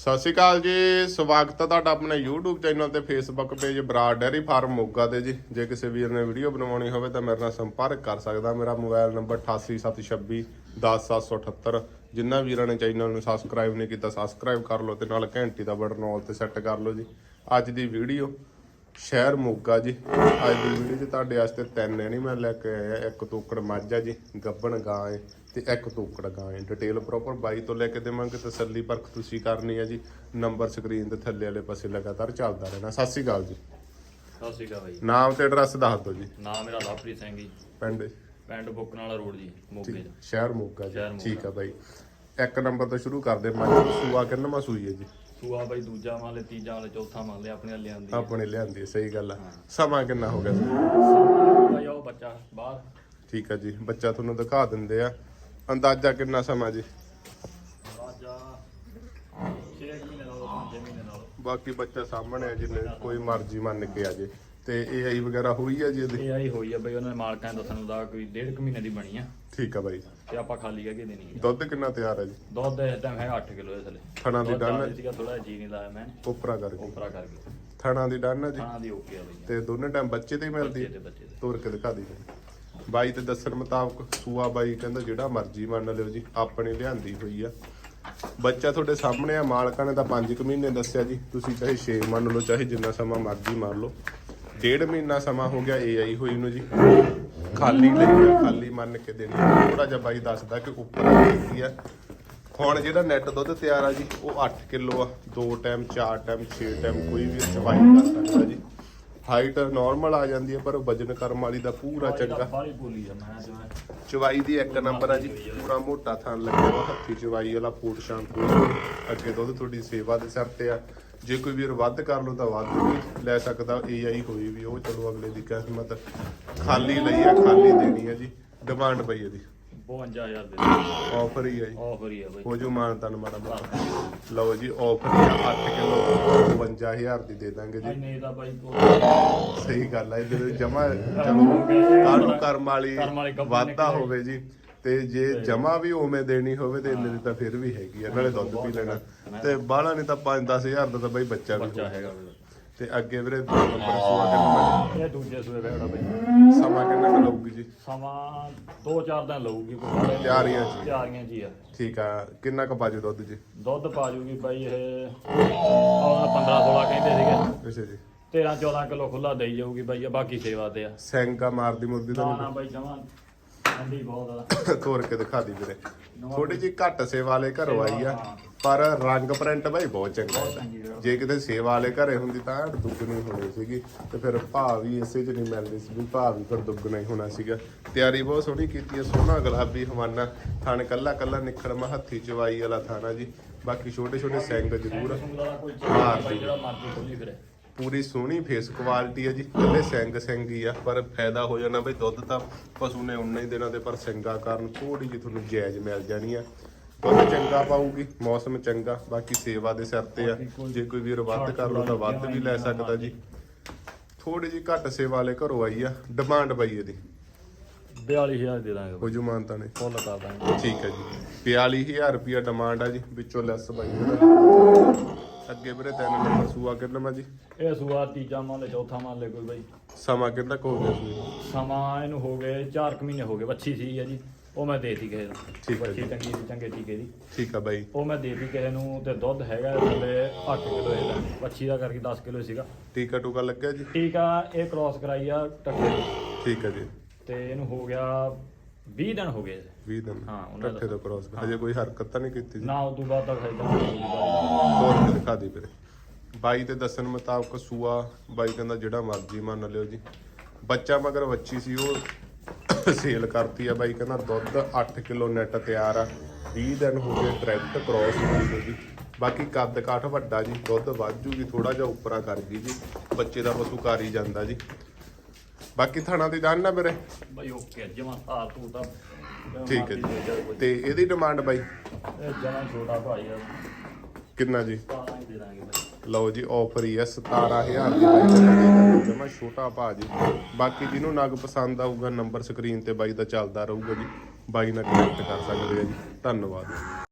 ਸਤਿ ਸ਼੍ਰੀ ਅਕਾਲ ਜੀ, ਸਵਾਗਤ ਹੈ ਤੁਹਾਡਾ ਆਪਣੇ YouTube ਚੈਨਲ ਤੇ Facebook page Brar dairy farm Moga ਤੇ ਜੀ। ਜੇ ਕਿਸੇ ਵੀਰ ਨੇ ਵੀਡੀਓ ਬਣਵਾਉਣੀ ਹੋਵੇ ਤਾਂ ਮੇਰੇ ਨਾਲ ਸੰਪਰਕ ਕਰ ਸਕਦਾ। ਮੇਰਾ ਮੋਬਾਈਲ ਨੰਬਰ 8876 10778 ਜਿੰਨਾ ਵੀਰਾਂ ਨੇ ਚੈਨਲ ਨੂੰ ਸਬਸਕ੍ਰਾਈਬ ਨਹੀਂ ਕੀਤਾ ਸਬਸਕ੍ਰਾਈਬ ਕਰ ਲਓ ਤੇ ਨਾਲ ਘੰਟੀ ਦਾ ਬਟਨ ਆਲ ਤੇ ਸੈੱਟ ਕਰ ਲਓ ਜੀ। ਅੱਜ ਦੀ ਵੀਡੀਓ ਸ਼ਹਿਰ ਮੋਗਾ ਜੀ। ਅੱਜ ਦੀ ਵੀਡੀਓ 'ਚ ਤੁਹਾਡੇ ਵਾਸਤੇ ਤਿੰਨ ਐਨੀਮਲ ਲੈ ਕੇ ਆਇਆ, ਇੱਕ ਤੋਕੜ ਮੱਝ ਆ ਜੀ, ਗੱਬਣ ਗਾਂ ਹੈ। ਤੇ ਇੱਕ ਤੋਕੜ ਗਾਂ ਹੈ। ਡਿਟੇਲ ਪ੍ਰੋਪਰ ਬਾਈ ਤੋਂ ਲੈ ਕੇ ਦੇਵਾਂਗੇ ਤਸੱਲੀ ਪਰਖ ਤੁਸੀਂ ਕਰਨੀ ਹੈ ਜੀ। ਨੰਬਰ ਸਕਰੀਨ ਦੇ ਥੱਲੇ ਵਾਲੇ ਪਾਸੇ ਲਗਾਤਾਰ ਚੱਲਦਾ ਰਹਿਣਾ। ਸਤਿ ਸ਼੍ਰੀ ਅਕਾਲ ਜੀ। ਸਤਿ ਸ਼੍ਰੀ ਅਕਾਲ ਬਾਈ। ਨਾਮ ਤੇ ਐਡਰੈਸ ਦੱਸ ਦਿਓ ਜੀ। ਨਾਮ ਮੇਰਾ ਲਵਪ੍ਰੀਤ ਸਿੰਘ ਜੀ। ਪਿੰਡ? ਪਿੰਡ ਬੁੱਕਨਾਲਾ ਰੋਡ ਜੀ ਮੋਗੇ ਦਾ ਸ਼ਹਿਰ ਮੋਗਾ ਜੀ। ਸ਼ਹਿਰ ਮੋਗਾ। ਠੀਕ ਆ ਬਾਈ। ਇੱਕ ਨੰਬਰ ਤੋਂ ਸ਼ੁਰੂ ਕਰਦੇ ਮੱਝ ਸੂਆ ਕਿੰਨਵਾਂ ਸੂਈ ਹੈ ਜੀ? ਸੂਆ ਬਾਈ ਦੂਜਾ ਮੰਨ ਲੈ ਤੀਜਾ ਮੰਨ ਲੈ ਚੌਥਾ ਮੰਨ ਲੈ ਆਪਣੇ ਲਿਆਂਦੀ ਆਪਣੇ ਲਿਆਂਦੀ ਸਹੀ ਗੱਲ ਆ। ਸਮਾਂ ਕਿੰਨਾ ਹੋ ਗਿਆ ਸੀ ਬਾਈ ਉਹ ਬੱਚਾ ਬਾਹਰ। ਠੀਕ ਆ ਜੀ। ਬੱਚਾ ਤੁਹਾਨੂੰ ਦਿਖਾ ਦਿੰਦੇ ਆ। ਅੰਦਾਜ਼ਾ ਕਿੰਨਾ ਸਮਾਂ ਜੀ? ਰਾਜਾ 6 ਮਹੀਨੇ ਨਾਲ 5 ਮਹੀਨੇ ਨਾਲ। ਬਾਕੀ ਬੱਚਾ ਸਾਹਮਣੇ ਜਿੰਨੇ ਕੋਈ ਮਰਜ਼ੀ ਮੰਨ ਕੇ ਆ ਜੇ। ਤੇ ਇਹ ਆਈ ਵਗੈਰਾ ਹੋਈ ਆ ਜੀ ਇਹਦੀ? ਇਹ ਆਈ ਹੋਈ ਆ ਬਈ ਉਹਨਾਂ ਦੇ ਮਾਲਕਾਂ ਨੇ ਦੱਸਣ ਦਾ ਕੋਈ ਡੇਢ ਕੁ ਮਹੀਨੇ ਦੀ ਬਣੀ ਆ। ਠੀਕ ਆ ਬਾਈ। ਤੇ ਆਪਾਂ ਖਾਲੀ ਕਰਕੇ ਦੇਣੀ ਆ। ਦੁੱਧ ਕਿੰਨਾ ਤਿਆਰ ਹੈ ਜੀ? ਦੁੱਧ ਇਸ ਟਾਈਮ ਹੈਗਾ 8 ਕਿਲੋ ਦੇ ਥੱਲੇ। ਥਣਾ ਦੀ ਡਨ? ਸੀਗਾ ਥੋੜਾ ਜੀ ਨਹੀਂ ਲਾਇਆ ਮੈਂ। ਉਪਰਾ ਕਰਕੇ। ਉਪਰਾ ਕਰਕੇ। ਥਣਾ ਦੀ ਡਨ ਹੈ ਜੀ? ਖਾਣਾ ਦੀ ਓਕੇ ਆ ਬਈ। ਤੇ ਦੋਨੇ ਟਾਈਮ ਬੱਚੇ ਤੇ ਹੀ ਮਿਲਦੀ? ਬੱਚੇ ਹੈ ਤੇ ਬੱਚੇ ਦੇ ਤੋਰ ਕੇ ਦਿਖਾ ਦੀ ਬਾਈ ਤੇ ਦੱਸਣ ਮੁਤਾਬਕ ਸੂਆ ਬਾਈ ਕਹਿੰਦਾ ਜਿਹੜਾ ਮਰਜ਼ੀ ਮੰਨ ਲਿਓ ਜੀ, ਆਪਣੀ ਲਿਆਂਦੀ ਹੋਈ ਆ। ਬੱਚਾ ਤੁਹਾਡੇ ਸਾਹਮਣੇ ਆ, ਮਾਲਕਾਂ ਨੇ ਤਾਂ 5 ਕੁ ਮਹੀਨੇ ਦੱਸਿਆ ਜੀ, ਤੁਸੀਂ ਚਾਹੇ 6 ਮੰਨ ਲਓ, ਚਾਹੇ ਜਿੰਨਾ ਸਮਾਂ ਮਰਜ਼ੀ ਮੰਨ ਲਓ। ਡੇਢ ਮਹੀਨਾ ਸਮਾਂ ਹੋ ਗਿਆ ਏ ਆਈ ਹੋਈ ਨੂੰ ਜੀ। ਖਾਲੀ ਲਈ ਖਾਲੀ ਮੰਨ ਕੇ ਦੇਣੀ ਥੋੜਾ ਜਿਹਾ ਬਾਈ ਦੱਸਦਾ ਕਿ ਉੱਪਰ ਕੀ ਆ। ਹੁਣ ਜਿਹੜਾ ਨੈਟ ਦੁੱਧ ਤਿਆਰ ਆ ਜੀ, ਉਹ 8 ਕਿਲੋ ਆ। ਦੋ ਟਾਈਮ ਚਾਰ ਟਾਈਮ ਛੇ ਟਾਈਮ ਕੋਈ ਵੀ ਚਵਾਈ ਕਰ ਸਕਦਾ ਜੀ। ਹਾਈਟ ਨਾਰਮਲ ਆ ਜਾਂਦੀ ਹੈ ਪਰ ਵਜਨ ਕਰਮ ਵਾਲੀ ਦਾ ਪੂਰਾ ਚੰਗਾ। ਬਾਹਲੀ ਬੋਲੀ ਆ ਮੈਂ ਜਿਵੇਂ ਚਵਾਈ ਦੀ ਇੱਕ ਨੰਬਰ ਆ ਜੀ ਪੂਰਾ ਮੋਟਾ ਥਣ ਲੱਗਿਆ ਵਾ ਹੱਥੀ ਚਵਾਈ ਵਾਲਾ ਕੋਈ ਨੀ। ਅੱਗੇ ਦੁੱਧ ਤੁਹਾਡੀ ਸੇਵਾ ਦੇ ਸਿਰ ਤੇ ਆ। ਜੇ ਕੋਈ ਵੀਰ ਵੱਧ ਕਰ ਲੋ ਤਾਂ ਵੱਧ ਵੀ ਲੈ ਸਕਦਾ ਏਆਈ ਹੋਈ ਵੀ ਉਹ ਚਲੋ ਅਗਲੇ ਦੀ ਕਿਸਮਤ ਖਾਲੀ ਲਈ ਆ ਖਾਲੀ ਦੇਣੀ ਆ ਜੀ ਡਿਮਾਂਡ ਪਈ ਇਹਦੀ 52000 ਦੇ ਆਫਰ ਹੀ ਆ ਜੀ। ਆਫਰ ਹੀ ਆ ਬਈ। ਹੋ ਜੋ ਮਾਨ ਤਨ ਮਾੜਾ ਮਾੜਾ ਲਓ ਜੀ ਆਫਰ ਹੀ ਆ। 8 ਕਿਲੋ 55000 ਦੀ ਦੇ ਦਾਂਗੇ ਜੀ। ਨਹੀਂ ਤਾਂ ਬਾਈ ਕੋਈ ਸਹੀ ਗੱਲ ਹੈ ਜਮਾ ਚਲੋ ਕਰਮ ਵਾਲੀ ਵਾਧਾ। ਹੋਵੇ ਜੀ। ਤੇ ਜੇ ਜਮਾ ਵੀ ਉਵੇਂ ਦੇਣੀ ਹੋਵੇ ਤੇ ਦੀ ਤਾਂ ਫਿਰ ਵੀ ਹੈਗੀ ਆ ਨਾਲੇ ਦੁੱਧ ਪੀ ਲੈਣਾ। ਤੇ ਬਾਹਲਾ ਨਹੀਂ ਤਾਂ 5-10000 ਦਾ ਤਾਂ ਬਈ ਬੱਚਾ ਵੀ ਬੱਚਾ ਹੋਊ। ਹੈਗਾ ਵੀਰੇ। ਤੇ ਅੱਗੇ ਵੀਰੇ ਦੋ ਨੰਬਰ ਸੂਆ ਕਿੰਨਾ ਇਹ ਦੂਜੇ ਸੂਏ ਬੈਠਾ ਬਈ। ਸਮਾਂ ਕਿੰਨਾ ਕੁ ਲਊਗੀ ਜੀ? ਸਮਾਂ 2-4 ਦਿਨ ਲਊਗੀ ਕੋਈ ਤਿਆਰੀਆਂ ਚ ਤਿਆਰੀਆਂ ਜੀ ਆ। ਠੀਕ ਆ ਕਿੰਨਾ ਕੁ ਬਾਜੂ ਦੁੱਧ ਜੀ? ਦੁੱਧ ਪਾ ਜੂਗੀ ਬਾਈ ਇਹ ਆਹ 15-16 ਕਹਿੰਦੇ ਸੀਗੇ। ਅੱਛਾ ਜੀ। 13-14 ਕਿਲੋ ਖੁੱਲਾ ਦੇਈ ਜਾਊਗੀ ਬਾਈ ਇਹ ਬਾਕੀ ਸੇਵਾ ਤੇ ਆ। ਸੈਂਕਾ ਮਾਰਦੀ ਮੁਰਦੀ ਤਾਂ ਨਾ ਬਾਈ ਜਮਾਂ ਠੰਡੀ ਬਹੁਤ ਆ। ਤੋਰ ਕੇ ਦਿਖਾ ਦੀ ਵੀਰੇ। ਥੋੜੀ ਜੀ ਘੱਟ ਸੇਵਾ ਵਾਲੇ ਘਰੋਂ ਆਈ ਆ। ਪਰ ਰੰਗ ਪ੍ਰਿੰਟ ਬਾਈ ਬਹੁਤ ਚੰਗਾ ਇਹਦਾ। ਜੇ ਕਿਤੇ ਸੇਵਾ ਵਾਲੇ ਘਰੇ ਹੁੰਦੀ ਤਾਂ ਦੁੱਗਣੀ ਹੋਣੀ ਸੀਗੀ ਤੇ ਫਿਰ ਭਾਅ ਵੀ ਇਸੇ 'ਚ ਨਹੀਂ ਮਿਲਦੀ ਸੀ ਵੀ ਭਾਅ ਵੀ ਫਿਰ ਦੁੱਗਣਾ ਹੀ ਹੋਣਾ ਸੀਗਾ। ਤਿਆਰੀ ਬਹੁਤ ਸੋਹਣੀ ਕੀਤੀ ਹੈ, ਸੋਹਣਾ ਗੁਲਾਬੀ ਹਵਾਨਾ ਥਣ ਕੱਲਾ ਕੱਲਾ ਨਿਖੜਮਾ ਹੱਥੀ ਚਵਾਈ ਵਾਲਾ ਥਾਣਾ ਜੀ। ਬਾਕੀ ਛੋਟੇ ਛੋਟੇ ਸਿੰਘ ਜ਼ਰੂਰ ਸੁੰਗਲਾ ਪੂਰੀ ਸੋਹਣੀ ਫੇਸ ਕੁਆਲਿਟੀ ਹੈ ਜੀ ਕੱਲੇ ਸਿੰਘ ਸਿੰਘ ਹੀ ਆ, ਪਰ ਫਾਇਦਾ ਹੋ ਜਾਣਾ ਬਈ ਦੁੱਧ ਤਾਂ ਪਸ਼ੂ ਨੇ ਉਨਾ ਦਿਨਾਂ ਦੇ ਪਰ ਸਿੰਘਾਂ ਕਾਰਨ ਥੋੜੀ ਜਿਹੀ ਤੁਹਾਨੂੰ ਜਾਇਜ਼ ਮਿਲ ਜਾਣੀ ਆ। ਦੁੱਧ ਚੰਗਾ ਪਾਊਗੀ ਮੌਸਮ ਚੰਗਾ ਬਾਕੀ ਸੇਵਾ ਦੇ ਸਿਰ ਤੇ ਆ। ਜੇ ਕੋਈ ਵੀਰ ਵੱਧ ਕਰ ਲੋ ਤਾਂ ਵੱਧ ਵੀ ਲੈ ਸਕਦਾ ਜੀ। ਥੋੜੀ ਜਿਹੀ ਘੱਟ ਸੇਵਾ ਵਾਲੇ ਘਰੋਂ ਆਈ ਆ ਡਿਮਾਂਡ ਪਈ ਇਹਦੀ। 42000 ਦੇ ਦਾਂਗੇ। ਹੋ ਜੂ ਮਾਨਤਾ ਨੇ। ਫੁੱਲ ਕਰ ਦਾਂਗੇ। ਠੀਕ ਹੈ ਜੀ। 42000 ਰੁਪਿਆ ਡਿਮਾਂਡ ਆ ਜੀ ਵਿੱਚੋਂ ਲੈਸ ਬਾਈ ਇਹਦਾ। ਅੱਗੇ ਵੀਰੇ ਤਿੰਨ ਨੰਬਰ ਸੂਆ ਕਿੰਨਾ ਜੀ? ਇਹ ਸੂਆ ਤੀਜਾ ਮੰਨ ਲੈ ਚੌਥਾ ਮੰਨ ਲੈ ਕੋਈ ਬਾਈ। ਸਮਾਂ ਕਿੰਨਾ ਕੁ ਗਿਆ ਨੂੰ? ਸਮਾਂ ਇਹਨੂੰ ਹੋ ਗਏ 4 ਮਹੀਨੇ ਹੋ ਗਏ ਵੱਛੀ ਸੀ ਆ ਜੀ। ਉਹ ਮੈਂ ਦੇਤੀ ਕਿਸੇ ਨੂੰ। ਠੀਕ ਹੈ ਵੱਛੀ ਜੀ। ਚੰਗੀ ਸੀ ਚੰਗੇ ਟੀਕੇ ਦੀ। ਠੀਕ ਆ ਬਾਈ। ਉਹ ਮੈਂ ਦੇਤੀ ਕਿਸੇ ਨੂੰ ਤੇ ਦੁੱਧ ਹੈਗਾ ਥੱਲੇ 8 ਕਿਲੋ ਇਹਦਾ। ਵੱਛੀ ਦਾ ਕਰਕੇ 10 ਕਿਲੋ ਸੀਗਾ। ਟੀਕਾ ਟੂਕਾ ਲੱਗਿਆ ਜੀ? ਟੀਕਾ ਇਹ ਕ੍ਰਾਸ ਕਰਾਈ ਆ ਟੱਕੇ ਦੀ। ਠੀਕ ਹੈ ਜੀ। ਤੇ ਇਹਨੂੰ ਹੋ ਗਿਆ 20 ਦਿਨ ਹੋ ਗਏ 20 ਦਿਨ। ਹਾਂ, ਉਹਨਾਂ ਦਾ- ਤੋਂ ਕ੍ਰੋਸ ਹਜੇ ਕੋਈ ਹਰਕਤ ਤਾਂ ਨਹੀਂ ਕੀਤੀ ਜੀ। ਨਾ ਉਦੋਂ ਬਾਅਦ ਤੱਕ ਹੈ ਤੋਰ ਕੇ ਦਿਖਾ ਦੀ ਵੀਰੇ। ਬਾਈ ਤੇ ਦੱਸਣ ਮੁਤਾਬਕ ਸੂਆ ਬਾਈ ਕਹਿੰਦਾ ਜਿਹੜਾ ਮਰਜ਼ੀ ਮੰਨ ਲਿਓ ਜੀ। ਬੱਚਾ ਮਗਰ ਬੱਚੀ ਸੀ ਉਹ ਸੇਲ ਕਰਤੀ ਆ ਬਾਈ ਕਹਿੰਦਾ ਦੁੱਧ 8 ਕਿਲੋ ਨੈਟ ਤਿਆਰ ਆ। 20 ਦਿਨ ਹੋ ਗਏ ਡਾਇਰੈਕਟ ਕ੍ਰੋਸ ਹੋਈ ਜੀ। ਬਾਕੀ ਕੱਦ ਕਾਠ ਵੱਡਾ ਜੀ ਦੁੱਧ ਵਾਜੂਗੀ ਥੋੜਾ ਜਿਹਾ ਉੱਪਰਾਂ ਕਰ ਗਈ ਜੀ। ਬੱਚੇ ਦਾ ਪਸ਼ੂ ਕਰ ਹੀ ਜਾਂਦਾ ਜੀ। ਬਾਕੀ ਥਾਣਾ ਦੀ ਜਾਣ ਨਾ ਵੀਰੇ। ਬਈ ਓਕੇ ਜਮਾ ਹਾਰ ਤੂੰ ਤਾਂ ਠੀਕ ਹੈ ਜੀ। ਤੇ ਇਹਦੀ ਡਿਮਾਂਡ ਬਾਈ? ਜਮਾ ਛੋਟਾ ਭਾਈ ਆ। ਕਿੰਨਾ ਜੀ? 17 ਹੀ ਦੇ ਦਾਂਗੇ ਬਾਈ। ਲਓ ਜੀ ਆਫਰ ਹੀ ਆ 17000 ਦੀ ਬਾਈ ਜਮਾ ਛੋਟਾ ਭਾ ਜੀ। ਬਾਕੀ ਜਿਹਨੂੰ ਨਗ ਪਸੰਦ ਆਊਗਾ ਨੰਬਰ ਸਕਰੀਨ ਤੇ ਬਾਈ ਦਾ ਚੱਲਦਾ ਰਹੂਗਾ ਜੀ। ਬਾਈ ਨਾਲ ਕਨੈਕਟ ਕਰ ਸਕਦੇ ਆ ਜੀ। ਧੰਨਵਾਦ।